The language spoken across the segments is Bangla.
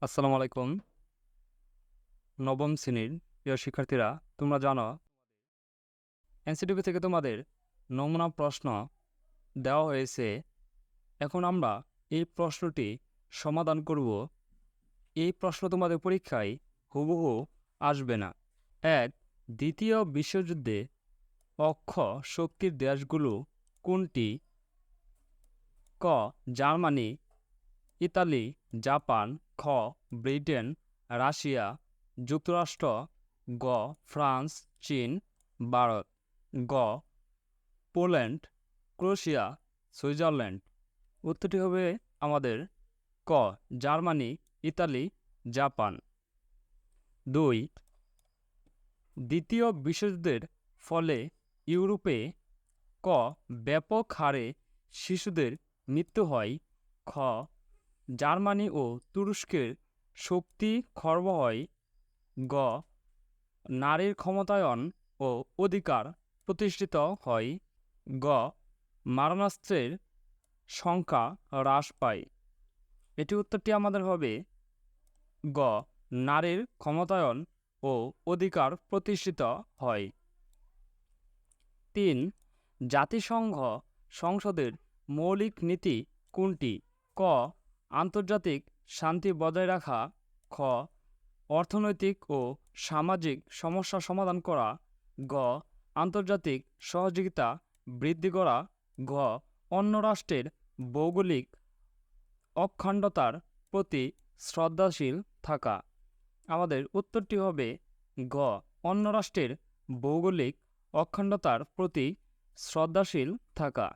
আসসালামু আলাইকুম। নবম শ্রেণির প্রিয় শিক্ষার্থীরা, তোমরা জানো, এনসিটিভি থেকে তোমাদের নমুনা প্রশ্ন দেওয়া হয়েছে। এখন আমরা এই প্রশ্নটি সমাধান করব। এই প্রশ্ন তোমাদের পরীক্ষায় হুবহু আসবে না। এক, দ্বিতীয় বিশ্বযুদ্ধে অক্ষ শক্তির দেশগুলো কোনটি? ক, জার্মানি, ইতালি, জাপান খ, ব্রিটেন, রাশিয়া, যুক্তরাষ্ট্র, গ, ফ্রান্স, চীন, ভারত, গ, পোল্যান্ড, ক্রোয়েশিয়া, সুইজারল্যান্ড। উত্তরটি হবে আমাদের ক, জার্মানি, ইতালি, জাপান। দুই, দ্বিতীয় বিশ্বযুদ্ধের ফলে ইউরোপে ক, ব্যাপক হারে শিশুদের মৃত্যু হয়। খ জার্মানি ও তুরস্কের শক্তি খর্ব হয় গ নারীর ক্ষমতায়ন ও অধিকার প্রতিষ্ঠিত হয়। গ মারণাস্ত্রের সংখ্যা হ্রাস পায়। এটি উত্তরটি আমাদের হবে। গ নারীর ক্ষমতায়ন ও অধিকার প্রতিষ্ঠিত হয়। তিন জাতিসংঘ সংসদের মৌলিক নীতি কোনটি? ক আন্তর্জাতিক শান্তি বজায় রাখা, খ, অর্থনৈতিক ও সামাজিক সমস্যা সমাধান করা, গ, আন্তর্জাতিক সহযোগিতা বৃদ্ধি করা, ঘ, অন্য রাষ্ট্রের ভৌগোলিক অখণ্ডতার প্রতি শ্রদ্ধাশীল থাকা। আমাদের উত্তরটি হবে গ অন্য রাষ্ট্রের ভৌগোলিক অখণ্ডতার প্রতি শ্রদ্ধাশীল থাকা।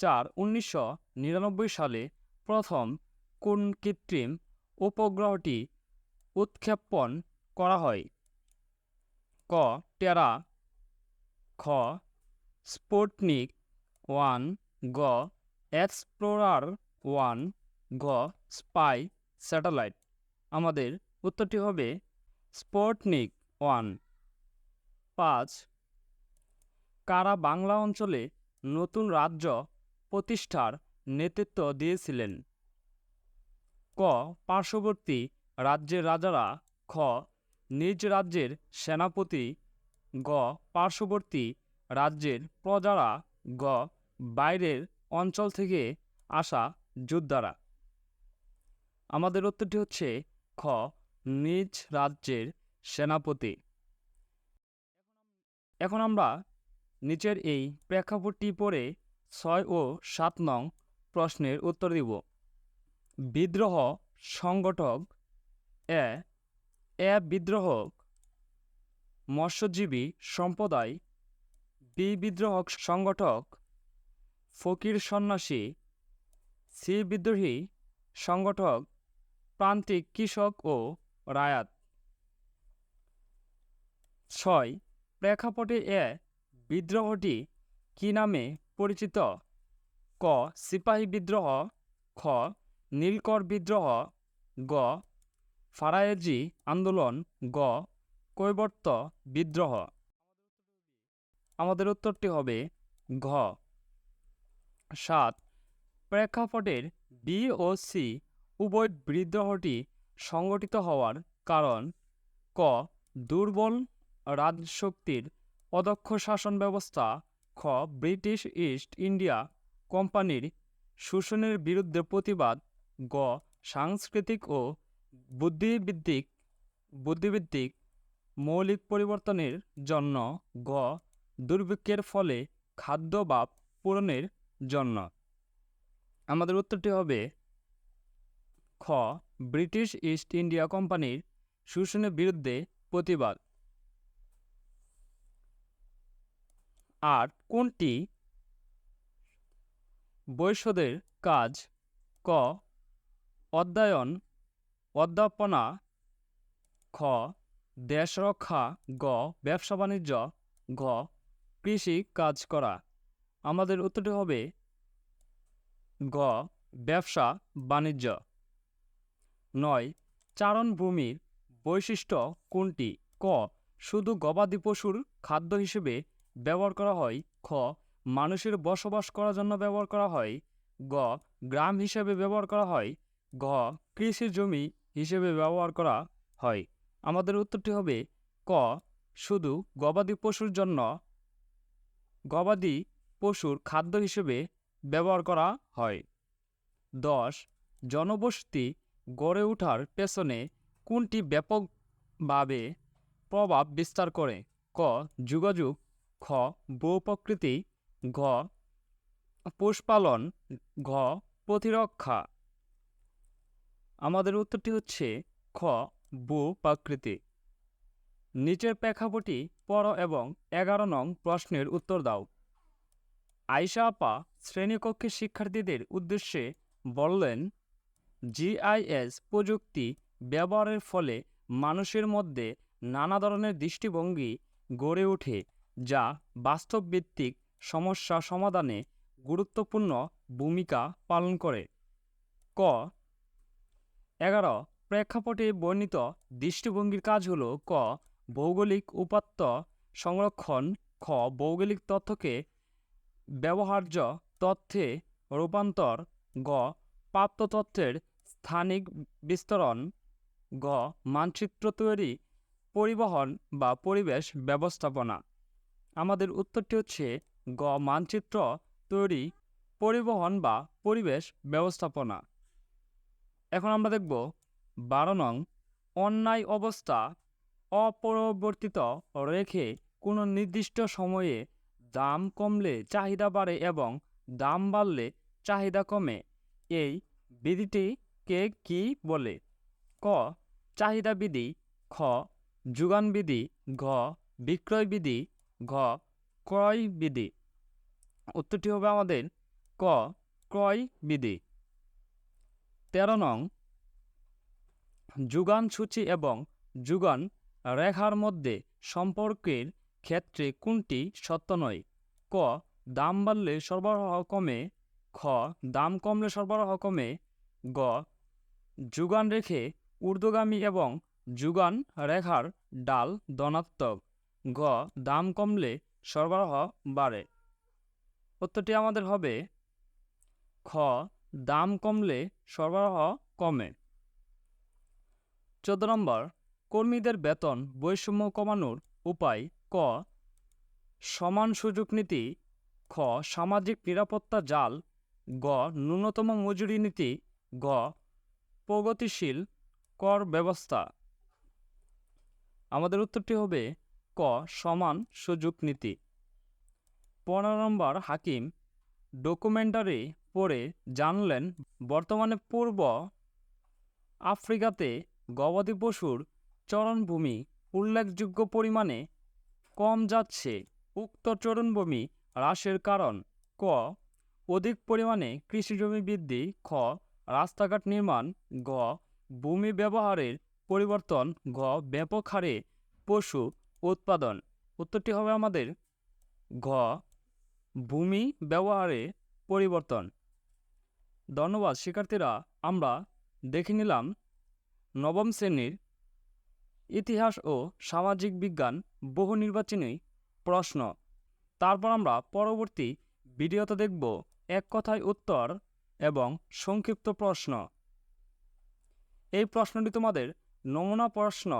চার, উনিশশো সালে প্রথম কোন কৃত্রিম উপগ্রহটি উৎক্ষেপণ করা হয়? ক. টেরা। খ. Sputnik one. গ. Explorer one. গ. Spy satellite. আমাদের উত্তরটি হবে স্পুটনিক ওয়ান। পাঁচ। কারা বাংলা অঞ্চলে নতুন রাজ্য প্রতিষ্ঠার নেতৃত্ব দিয়েছিলেন? ক পার্শ্ববর্তী রাজ্যের রাজারা, খ নিজ রাজ্যের সেনাপতি, গ পার্শ্ববর্তী রাজ্যের প্রজারা, গ বাইরের অঞ্চল থেকে আসা যোদ্ধারা। আমাদের উত্তরটি হচ্ছে খ নিজ রাজ্যের সেনাপতি। এখন আমরা নিচের এই প্রেক্ষাপটটি পড়ে ছয় ও সাত নং প্রশ্নের উত্তর দিব। বিদ্রোহ সংগঠক এ এ বিদ্রোহক মৎস্যজীবী সম্প্রদায়, বি বিদ্রোহক সংগঠক, ফকির সন্ন্যাসী, সি বিদ্রোহী সংগঠক, প্রান্তিক কৃষক ও রায়াত। ছয়, প্রেক্ষাপটে এ বিদ্রোহটি কী নামে পরিচিত? ক, সিপাহী বিদ্রোহ। খ নীলকর বিদ্রোহ গ, ফারায়েজি আন্দোলন গ, কৈবর্ত বিদ্রোহ। আমাদের উত্তরটি হবে ঘ। সাত, প্রেক্ষাপটের বি ও সি উভয় বিদ্রোহটি সংগঠিত হওয়ার কারণ ক, দুর্বল রাজশক্তির অদক্ষ শাসন ব্যবস্থা, খ, ব্রিটিশ ইস্ট ইন্ডিয়া কোম্পানির শোষণের বিরুদ্ধে প্রতিবাদ গ, সাংস্কৃতিক ও বুদ্ধিবৃত্তিক বুদ্ধিবৃত্তিক মৌলিক পরিবর্তনের জন্য গ, দুর্ভিক্ষের ফলে খাদ্য বা পূরণের জন্য। আমাদের উত্তরটি হবে খ, ব্রিটিশ ইস্ট ইন্ডিয়া কোম্পানির শোষণের বিরুদ্ধে প্রতিবাদ। আর কোনটি? বৈশ্যদের কাজ। ক অধ্যয়ন, অধ্যাপনা, খ দেশ রক্ষা গ, ব্যবসা বাণিজ্য ঘ কৃষি কাজ করা। আমাদের উত্তরটি হবে গ, ব্যবসা বাণিজ্য। নয় চারণভূমির বৈশিষ্ট্য কোনটি? ক, শুধু গবাদি পশুর খাদ্য হিসেবে ব্যবহার করা হয়। খ, মানুষের বসবাস করার জন্য ব্যবহার করা হয়। গ, গ্রাম হিসেবে ব্যবহার করা হয়। ঘ কৃষি জমি হিসেবে ব্যবহার করা হয়। আমাদের উত্তরটি হবে ক, শুধু গবাদি পশুর জন্য। গবাদি পশুর খাদ্য হিসেবে ব্যবহার করা হয়। দশ, জনবসতি গড়ে ওঠার পেছনে কোনটি ব্যাপকভাবে প্রভাব বিস্তার করে? ক, যোগাযোগ। খ ভূপ্রকৃতি ঘ পশুপালন ঘ, প্রতিরক্ষা। আমাদের উত্তরটি হচ্ছে খ ভূপ্রকৃতি নিচের প্রেক্ষাপটটি পড়ো এবং এগারো নং প্রশ্নের উত্তর দাও। আয়শা আপা শ্রেণীকক্ষে শিক্ষার্থীদের উদ্দেশ্যে বললেন, জিআইএস প্রযুক্তি ব্যবহারের ফলে মানুষের মধ্যে নানা ধরনের দৃষ্টিভঙ্গি গড়ে ওঠে, যা বাস্তবভিত্তিক সমস্যা সমাধানে গুরুত্বপূর্ণ ভূমিকা পালন করে। ক এগারো, প্রেক্ষাপটে বর্ণিত দৃষ্টিভঙ্গির কাজ হল ক, ভৌগোলিক উপাত্ত সংরক্ষণ, খ, ভৌগোলিক তথ্যকে ব্যবহার্য তথ্যে রূপান্তর, গ, প্রাপ্ত তথ্যের স্থানিক বিস্তরণ, গ, মানচিত্র তৈরি, পরিবহন বা পরিবেশ ব্যবস্থাপনা। আমাদের উত্তরটি হচ্ছে গ, মানচিত্র তৈরি, পরিবহন বা পরিবেশ ব্যবস্থাপনা। এখন আমরা দেখব বারো নং অন্যায় অবস্থা অপরিবর্তিত রেখে কোনো নির্দিষ্ট সময়ে দাম কমলে চাহিদা বাড়ে এবং দাম বাড়লে চাহিদা কমে। এই বিধিটিকে কি বলে? ক, চাহিদা বিধি। খ, যোগান বিধি। ঘ, বিক্রয় বিধি। ঘ, ক্রয় বিধি। উত্তরটি হবে আমাদের ক, ক্রয় বিধি। তেরো নং যোগান এবং যুগান রেখার মধ্যে সম্পর্কের ক্ষেত্রে কোনটি সত্য নয়? ক. দাম বাড়লে সরবরাহ কমে। খ. দাম কমলে সরবরাহ কমে। গ. যুগান রেখে ঊর্ধ্বগামী এবং যুগান রেখার ডাল ধনাত্মক। ঘ. দাম কমলে সরবরাহ বাড়ে। উত্তরটি আমাদের হবে খ. দাম কমলে সরবরাহ কমে। চোদ্দ নম্বর, কর্মীদের বেতন বৈষম্য কমানোর উপায় ক। সমান সুযোগ নীতি খ, সামাজিক নিরাপত্তা জাল। গ, ন্যূনতম মজুরি নীতি। গ, প্রগতিশীল কর ব্যবস্থা। আমাদের উত্তরটি হবে ক, সমান সুযোগ নীতি। পনেরো নম্বর, হাকিম, ডকুমেন্টারি পড়ে জানলেন, বর্তমানে পূর্ব আফ্রিকাতে গবাদি পশুর চরণভূমি উল্লেখযোগ্য পরিমাণে কম যাচ্ছে। উক্ত চরণভূমি হ্রাসের কারণ ক, অধিক পরিমাণে কৃষিজমি বৃদ্ধি। খ, রাস্তাঘাট নির্মাণ। গ, ভূমি ব্যবহারের পরিবর্তন। ঘ, ব্যাপক হারে পশু উৎপাদন। উত্তরটি হবে আমাদের ঘ, ভূমি ব্যবহারে পরিবর্তন। ধন্যবাদ শিক্ষার্থীরা। আমরা দেখে নিলাম নবম শ্রেণির ইতিহাস ও সামাজিক বিজ্ঞান বহু নির্বাচনী প্রশ্ন। তারপর আমরা পরবর্তী ভিডিওতে দেখব এক কথায় উত্তর এবং সংক্ষিপ্ত প্রশ্ন। এই প্রশ্নটি তোমাদের নমুনা প্রশ্ন